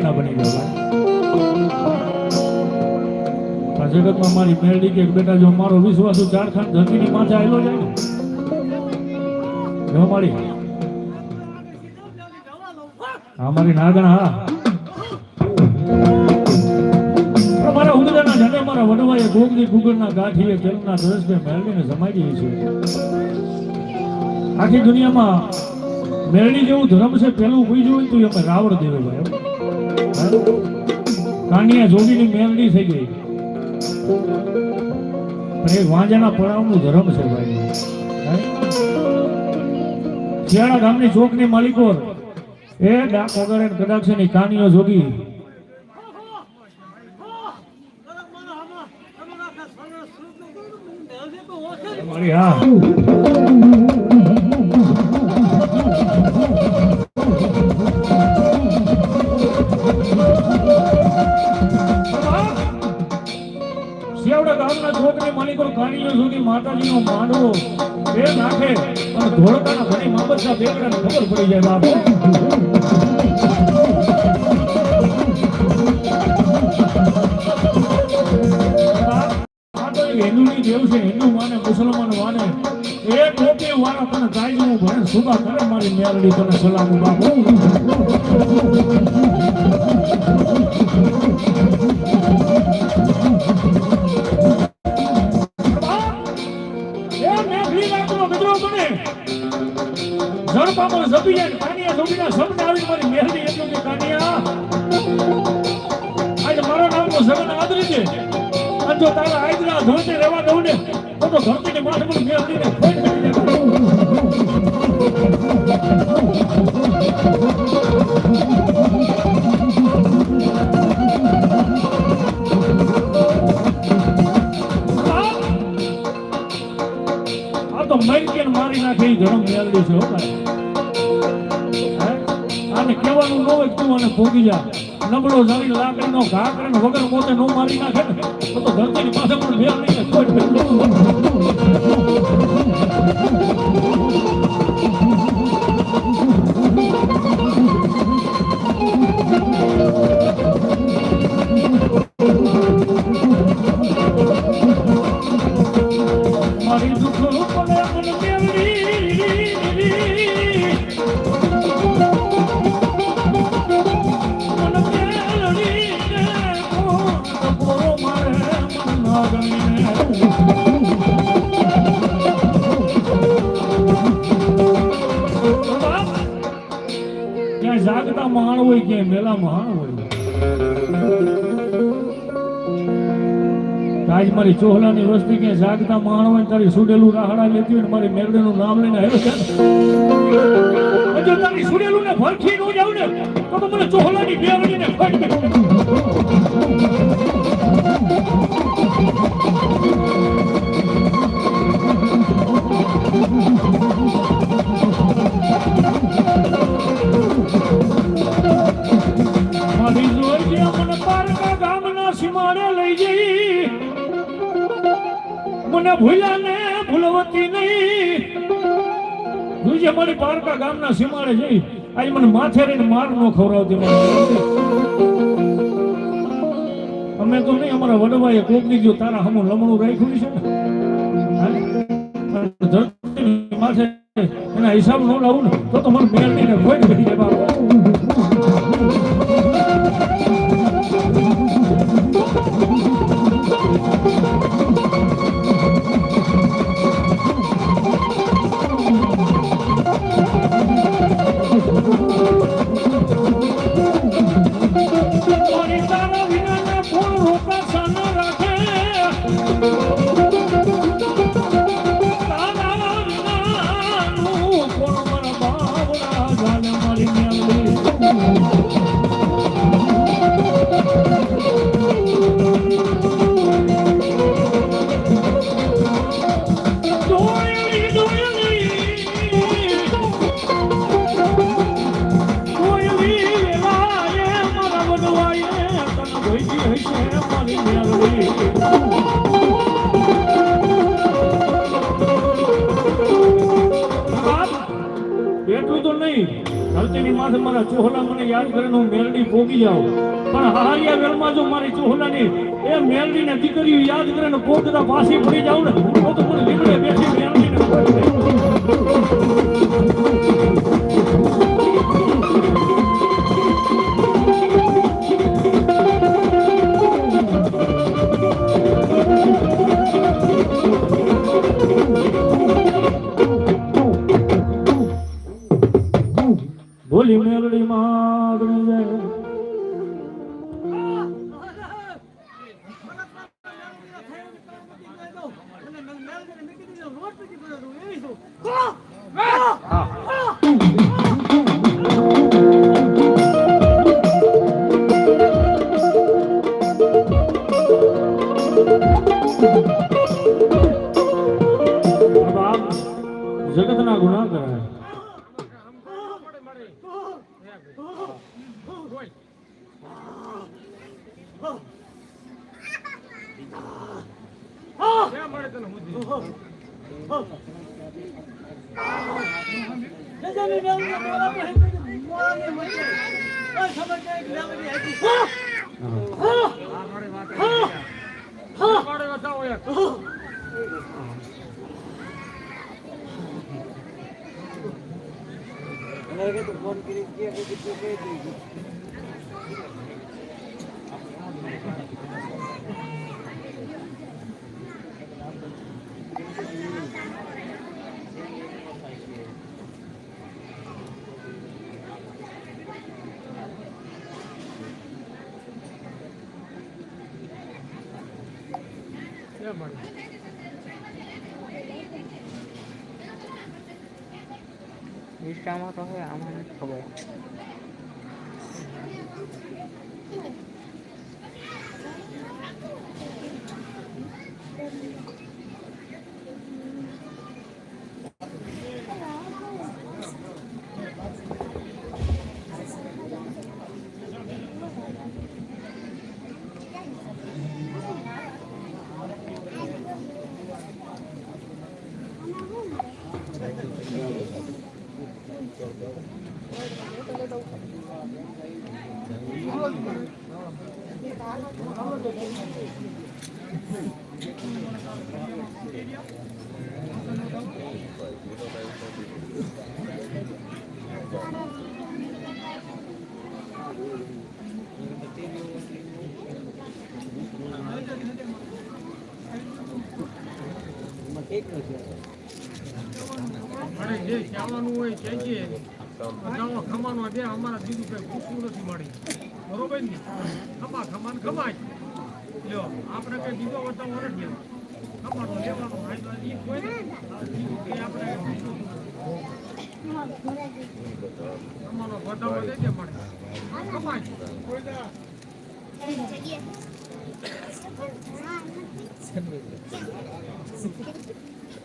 થતા ના બની ગયા જગતમાં મારી મેલડી કે બેટા જો મારો વિશ્વાસ ઝારખંડ ધરતીની માથે આવેલો જાય ને, જો મારી. હા, મારી નાગણા, હા. મારા ઉંદરાના જને મારા વડવાએ ગોગની ગુગળના ગાંઠીએ જલના દ્રશ્ય મેળવીને ગઈ છે. આખી દુનિયામાં મેળવી જેવું ધર્મ છે, પેલું બીજું જોયું તો અમે રાવણ દેવે ભાઈ કાનિયા જોગીની મેલડી થઈ ગઈ. પણ એ વાંજાના પડાવનું ધર્મ છે ભાઈ? શિયાળા ગામની ચોકની માલિકો એ ડાક વગર કદાચ છે ની કાનિયો જોગી મારી હા. કાનિયો સુધી માતાજીનો માંડવો એ નાખે પણ ધોળકાના ઘણી મામતના બેગડાને ખબર પડી જાય બાપ. એક છે, હિન્દુ માને, મુસલમાન માને. એ ટોપી વાળા તને કાયદું ભણે સુબા કરે, મારી મેલડી તને સલામ બાપુ. કરીને વગર મોતે નો મારી નાખે. ચોહલાની વસ્તી કે જાગતા માણ હોય ને તારી સુડેલું રાહડા લેતી હોય મારી મેરડીનું નામ લઈને આવ્યો છે તારી સુડેલું ને ભરખી નો જાવ ને, તો મને ચોહલાની બેવડીને ફટ દે. મને માર નો ખવડાવતી અમે તો નહીં, અમારા વડવાએ કોકની જો તારા હમું લમણું રાખ્યું છે ને. એના હિસાબ ન લાવું ને, તો તો મને મેળ નહીં ને કોઈ કરી જાય ચોહલાની એ મેલડીને દીકરીઓ યાદ કરીને પોતરા પાછી પડી જાવ ને તો પણ લીમડે બેસી 대장이 명령 뭐라고 했는데 뭐하는 거지? 아, 저번에 그냥 얘기. 어! 어! 어! 어! 빨리 갔다 오야. 어! 내가 또 머리 길이 끼어 가지고 끼어 가지고. ઇન્સ્ટામાં તો હવે આમાં નથી ખબર. જે કહેવાનું હોય કહેજે બધામાં ખમાનો દે અમારા દીદી કંઈ પૂછવું નથી મળી બરોબર ને? ખમા ખમાન ખમાય. લ્યો, આપણે કંઈ બીજો બતાવો નથી લેવો ખમાનો લેવાનો તો કોઈ ને એ આપણે ખમાનો દેજે મળે ખમાય. કોઈ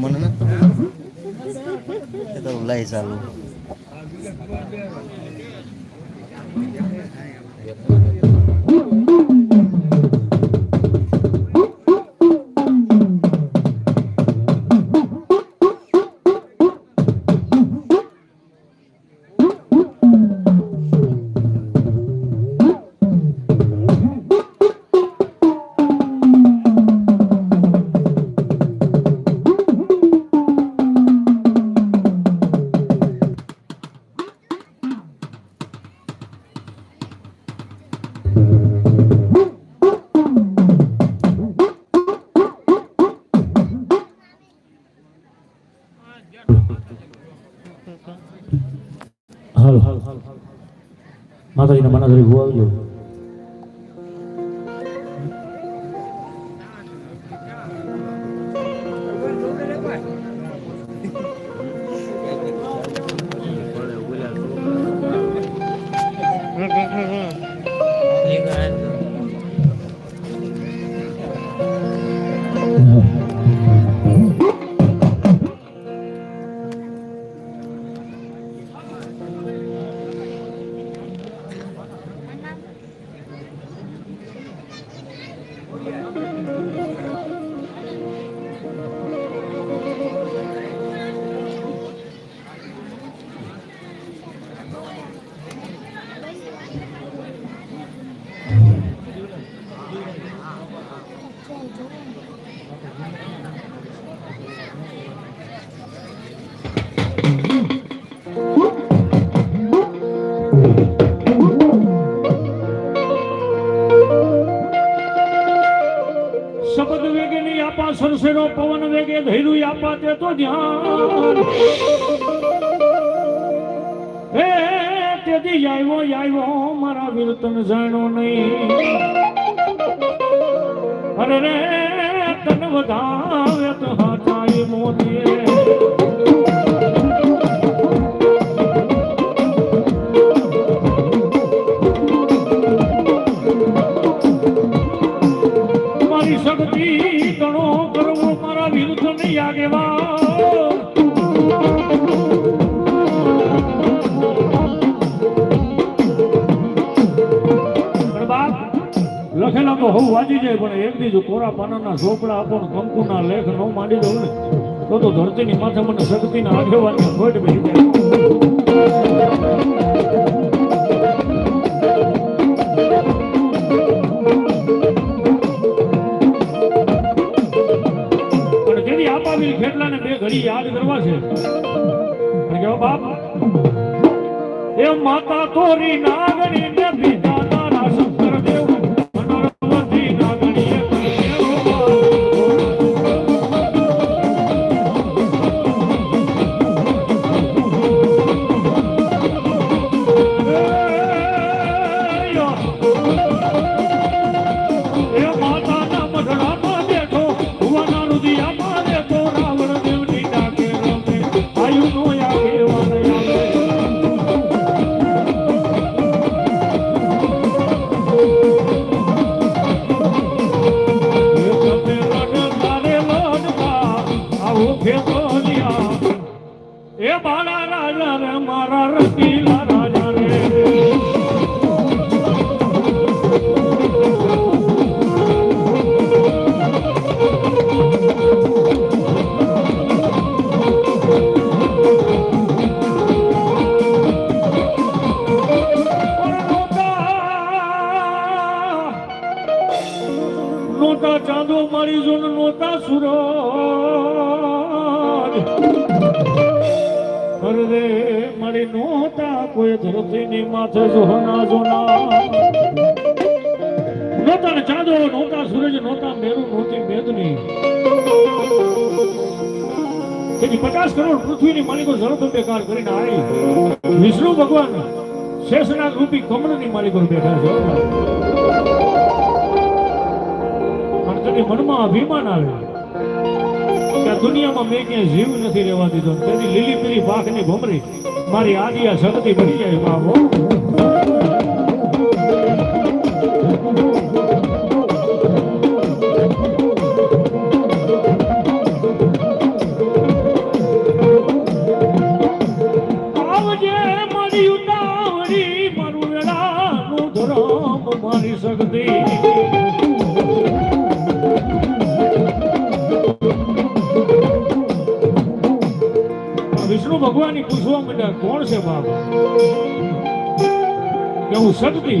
મને નથી એ તો લઈ ચાલુ. માતાજીના મના ધૈર્યું આપા તે તો ધ્યાન. હે તેથી આવ્યો આવ્યો મારા વીર તને જાણો નહીં. અરે રે, તન વધાવે તો હાથાએ મોતીએ. લખેલા તો હોવું વાંચી જાય પણ એક બીજું કોરા પાનાના ઝોપડા આપો કંકુના લેખ ન માંડી દઉં ને તો તો ધરતીની માથે મને શક્તિના આગેવાની ખોટ બેસી જાય આપાવી ખેટલાને બે ઘડી યાદ કરવા છે. બાપ? એ માતા તોરી નાગણી રૂપી કમળની માલિકો બેઠા છો પણ તને મનમાં અભિમાન આવે કે દુનિયામાં મેં ક્યાંય જીવ નથી રહેવા દીધો. તેની લીલી પીલી પાખની ભમરી મારી આદિયા શક્તિ બની જાય બાબો પૂછવા માંડ્યા, કોણ છે બાપ? કે હું શક્તિ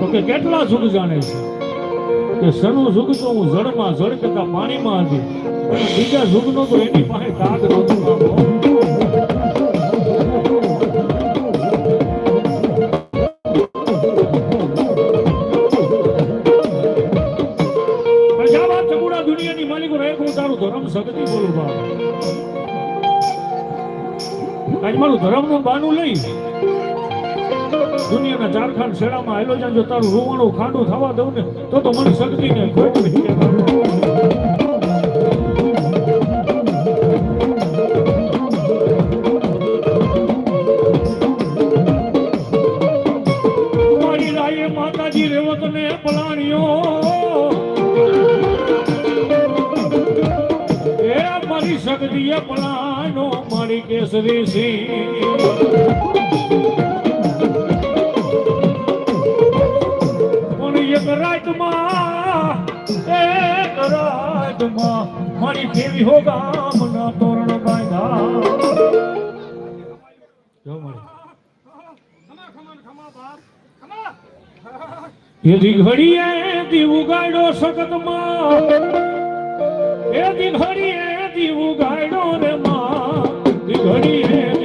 તો કે, કેટલા સુખ જાણે છે? કે સનું સુખ તો હું જળમાં જળ કરતા પાણીમાં હતી. બીજા સુખ નો તો એની પાસે કાગ નહોતું આજ મારું ધર્મનું બાનું લઈ દુનિયાના ચારખાન શેડામાં આવેલો જો તારું રોવાણું ખાંડું થવા દઉં ને, તો તો મને શક્તિ ને ખોટ નહીં સિંહ પણ એક રાતમાં એક રાતમાં મારી કેવી હો ગામના તોરણ બાંધા. જો મારી ખમા ખમા ખમા બાપ ખમા એ દીઘડીએ દીવું ગાડો સખતમાં. એ દીઘડીએ દીવું ગાડો રે માં. દીઘડીએ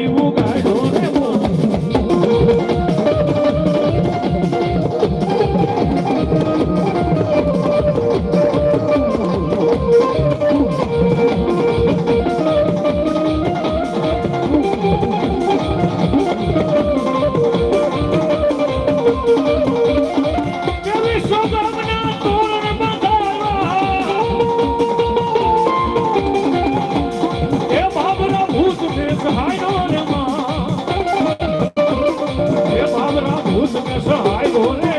ભૂત ને સહાયો રે માં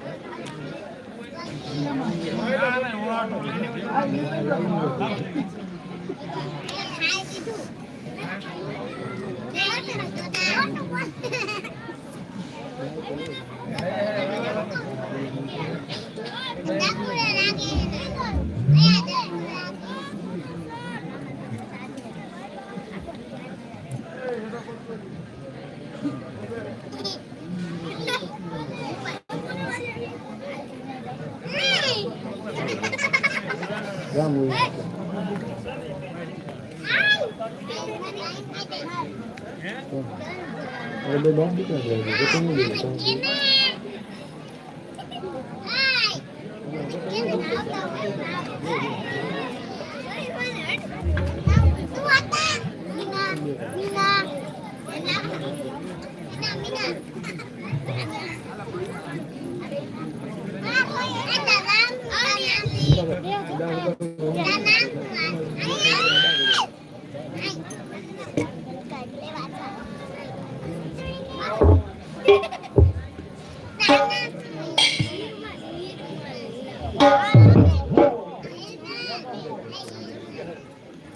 Yeah. રામ હોય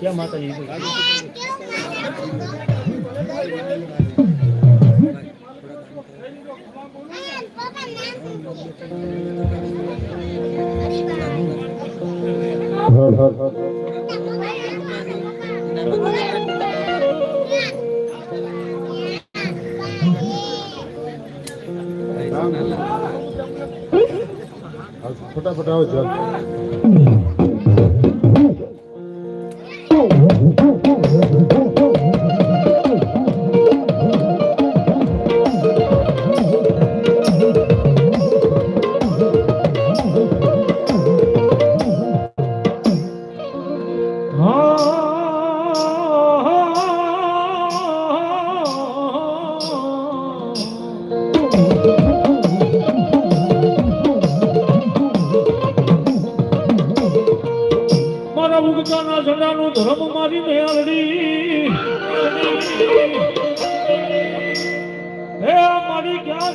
ક્યાં માતાજી આવો ચાલ મારા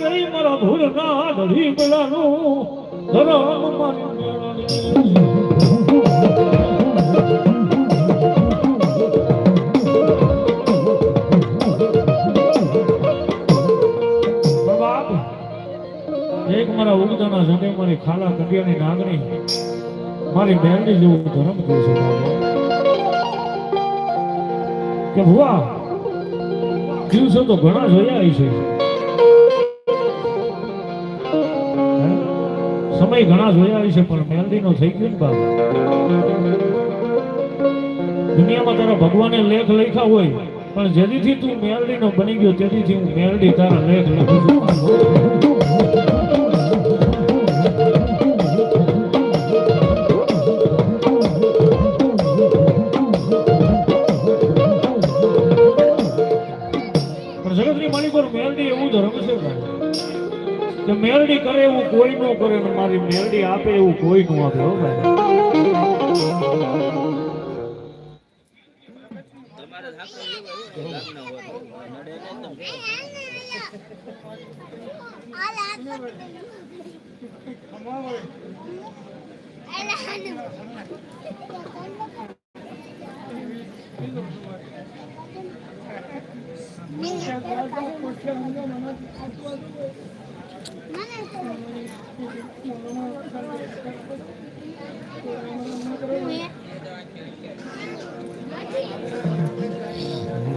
ગઈ મારા ભૂલના પેલાનું ધર્મ મારી એક મારા ઉગતાના ઝંડે મારી ખાલા કંડિયાની નાગણી મારી બહેનની જેવું ધર્મ કહે છે કે ભુવા, દિવસો તો ઘણા જોયા છે સમય ઘણા જોયા છે પણ મેલડીનો થઈ ગયો બાબા દુનિયામાં તારા ભગવાને લેખ લખ્યા હોય, પણ જેદીથી તું મેલડીનો બની ગયો, તેથી હું મેલડી તારા લેખ લખું છું. કરે એવું કોઈ નો કરે ને મારી મેલડી આપે એવું કોઈ નો આપે ભાઈ. લગતી Mm-hmm.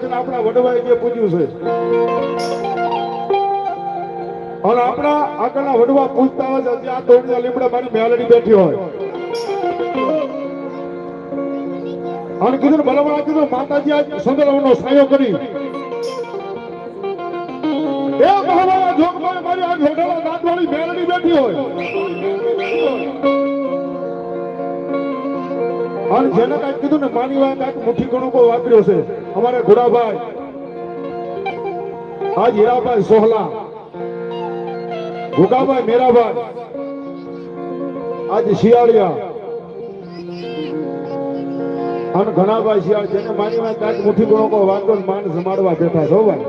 કદાચ આપણા વડવાએ જે પૂજ્યું છે. અને આપણા આગળના વડવા પૂછતા હોય છે આ તોડિયા લીમડા મારી મેલડી બેઠી હોય. અને કીધું બરાબર કીધું, માતાજી આજ સુંદરવનો સાયો કરી. એ ભલામણ જોગમાં મારી આજ વડવા નાદવાળી મેલડી બેઠી હોય. અને જેને કાંઈક કીધું ને, માની વાત મુઠ્ઠી ઘણું કોઈ વાપર્યો છે. અમારે ઘોડાભાઈ આજ હીરાભાઈ સોહલા ભૂકાભાઈ મેરાભાઈ આજ શિયાળિયા અને ઘણા ભાઈ શિયાળ જેને માની વાત કાંઈક મુઠ્ઠી ગુણો કો વાંધો ને માન સમાડવા બેઠા છો ભાઈ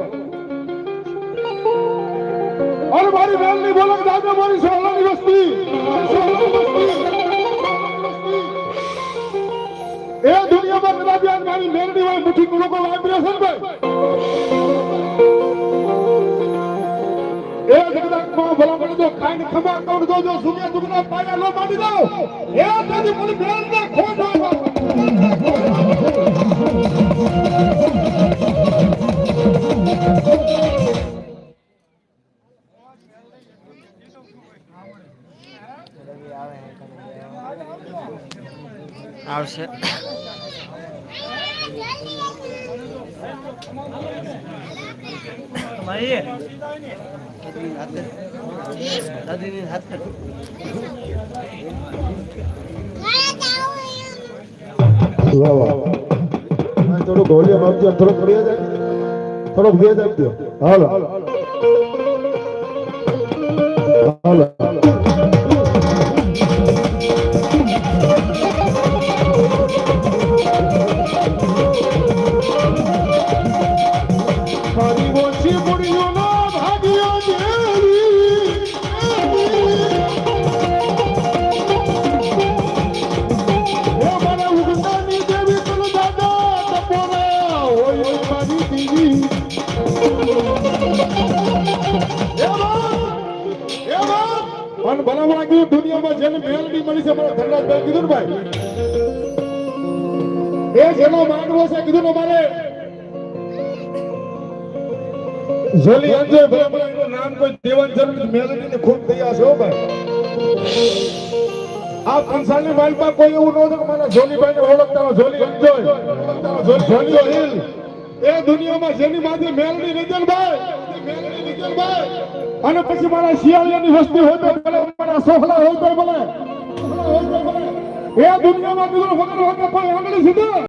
અરે મારી બેનની બોલક દાદા મારી સોહલાની વસ્તી સોહલાની વસ્તી એ દુનિયામાં આજ મારી મેરડી હોય મુઠી લોકો વાઇબ્રેશન ભાઈ? એ જગદાત્મા ભલા મને તો કાંઈ ખબર કોણ દો જો સુગે દુગના પાયા લો માંડી દો. એ તેથી મને ને ખોટ આપજો થોડોક આપજો. થોડોક ભેજ આપજો. હાલો. અને ભલામણ દુનિયામાં જેને મેલડી મળી છે, મારા ધનરાજભાઈ કીધું ભાઈ. એ જેનો માંડવો છે, કીધું ને મારે. જોલી અંજે નામ કોઈ દેવાન જરૂર મેલડી ને ખૂબ થયા છે હો ભાઈ. આ કંસારની માલમાં કોઈ એવું ન કે મારા જોલીભાઈ ને ઓળખતા જોલી અંજોય જોલી હિલ. એ દુનિયામાં જેની માથે મેલડી નિજલભાઈ મેલડી નિજલભાઈ અને પછી મારા શિયાળિયાની વસ્તી હોય તો ભલે, મારા સોહલા હોય તો ભલે એ દુનિયામાં બીજો વગર વગર કોઈ આંગળી સીધો.